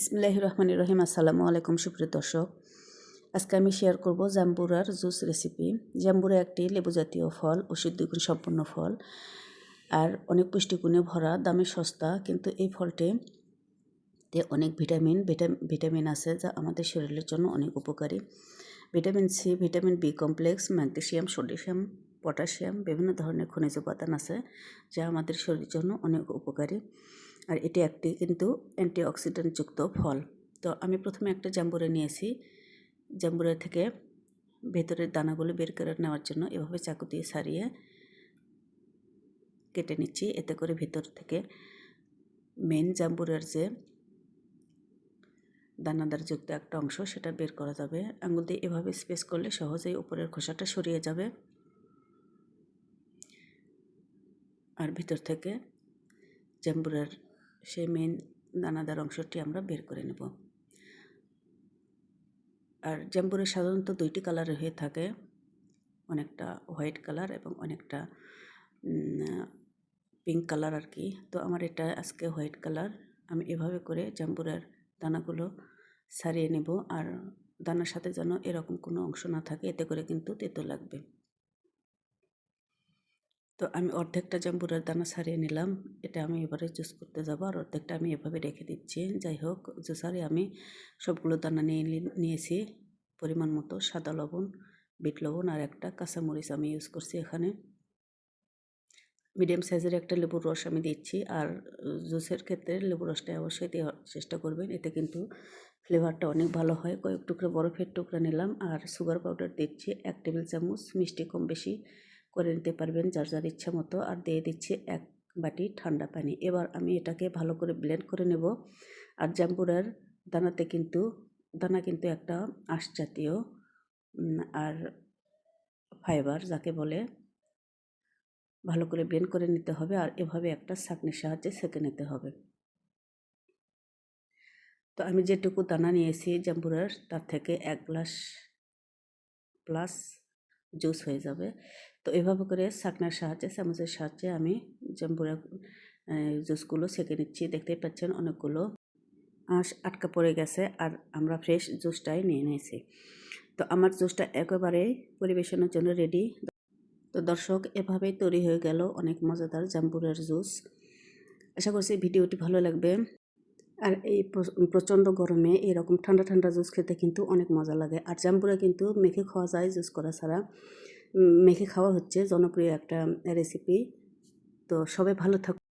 ইসমিল্লাহ রহমান রহিম। আসসালামু আলাইকুম, সুপ্রিয় দর্শক। আজকে আমি শেয়ার করব জাম্বুরার জুস রেসিপি জাম্বুরা একটি লেবু জাতীয় ফল ওষুধ গুণ সম্পন্ন ফল। আর অনেক পুষ্টিগুণে ভরা, দামে, সস্তা। কিন্তু এই ফলটি তে অনেক ভিটামিন ভিটামিন আছে যা আমাদের শরীরের জন্য অনেক উপকারী। Vitamin C, vitamin B complex magnesium sodium, potassium, বিভিন্ন ধরনের খনিজ উপাদান আছে যা আমাদের শরীরের জন্য অনেক উপকারী। আর এটি একটি কিন্তু অ্যান্টিঅক্সিডেন্টযুক্ত ফল। তো আমি প্রথমে একটা জাম্বুরা নিয়েছি। জাম্বুরা থেকে ভেতরের দানাগুলো বের করে নেওয়ার জন্য এভাবে চাকু দিয়ে সারিয়ে কেটে নিচ্ছি। এতে করে ভিতর থেকে মেন জাম্বুরার যে দানাদার যুক্ত একটা অংশ সেটা বের করা যাবে। আঙুল দিয়ে এভাবে স্পেস করলে সহজেই উপরের খোসাটা সরিয়ে যাবে। আর ভিতর থেকে জাম্বুরার সেই মেন দানাদার অংশটি আমরা বের করে নেব। আর জাম্বুরে সাধারণত দুইটি কালারের হয়ে থাকে, অনেকটা হোয়াইট কালার এবং অনেকটা পিঙ্ক কালার আর কি। তো আমার এটা আজকে হোয়াইট কালার আমি এভাবে করে জাম্বুরের দানাগুলো সারিয়ে নেব। আর দানার সাথে যেন এরকম কোনো অংশ না থাকে, এতে করে কিন্তু তেতো লাগবে। তো আমি অর্ধেকটা জাম্বুরের দানা সারিয়ে নিলাম। এটা আমি এবারে জুস করতে যাব আর অর্ধেকটা আমি এভাবে রেখে দিচ্ছি। যাই হোক জুসারে আমি সবগুলো দানা নিয়ে নিয়েছি। পরিমাণ মতো সাদা লবণ, বিট লবণ আর একটা কাঁচামরিচ আমি ইউজ করছি এখানে। মিডিয়াম সাইজের একটা লেবুর রস আমি দিচ্ছি আর জুসের ক্ষেত্রে লেবুর রসটা অবশ্যই দেওয়ার চেষ্টা করবেন। এতে কিন্তু ফ্লেভারটা অনেক ভালো হয়। কয়েক টুকরো বরফের টুকরা নিলাম আর সুগার পাউডার দিচ্ছি এক টেবিল চামচ, মিষ্টি কম বেশি। করে নিতে পারবেন যার যার ইচ্ছা মতো। আর দিয়ে দিচ্ছি এক বাটি ঠান্ডা পানি। এবার আমি এটাকে ভালো করে ব্লেন্ড করে নেব। আর জাম্বুরার দানাতে কিন্তু, দানা কিন্তু একটা আঁশ জাতীয় আর ফাইবার যাকে বলে, ভালো করে ব্লেন্ড করে নিতে হবে। আর এভাবে একটা ছাঁকনির সাহায্যে সেঁকে নিতে হবে। তো আমি যেটুকু দানা নিয়েছি জাম্বুরার, তার থেকে এক গ্লাস প্লাস জুস হয়ে যাবে। তো এভাবে করে শাকনার সাহায্যে, চামচের সাহায্যে আমি জাম্বুরা জুসগুলো সেঁকে নিচ্ছি। দেখতেই পাচ্ছেন অনেকগুলো আঁশ আটকা পড়ে গেছে আর আমরা ফ্রেশ জুসটাই নিয়ে নিয়েছি। তো আমার জুসটা একেবারে পরিবেশনের জন্য রেডি। তো দর্শক, এভাবেই তৈরি হয়ে গেল অনেক মজাদার জাম্বুরের জুস। আশা করছি ভিডিওটি ভালো লাগবে। আর এই প্রচণ্ড গরমে এরকম ঠান্ডা ঠান্ডা জুস খেতে কিন্তু অনেক মজা লাগে। আর জাম্বুরা কিন্তু মেখে খাওয়া যায় জুস করা ছাড়া। মেখে খাওয়া হচ্ছে জনপ্রিয় একটা রেসিপি তো সবাই ভালো থাকুন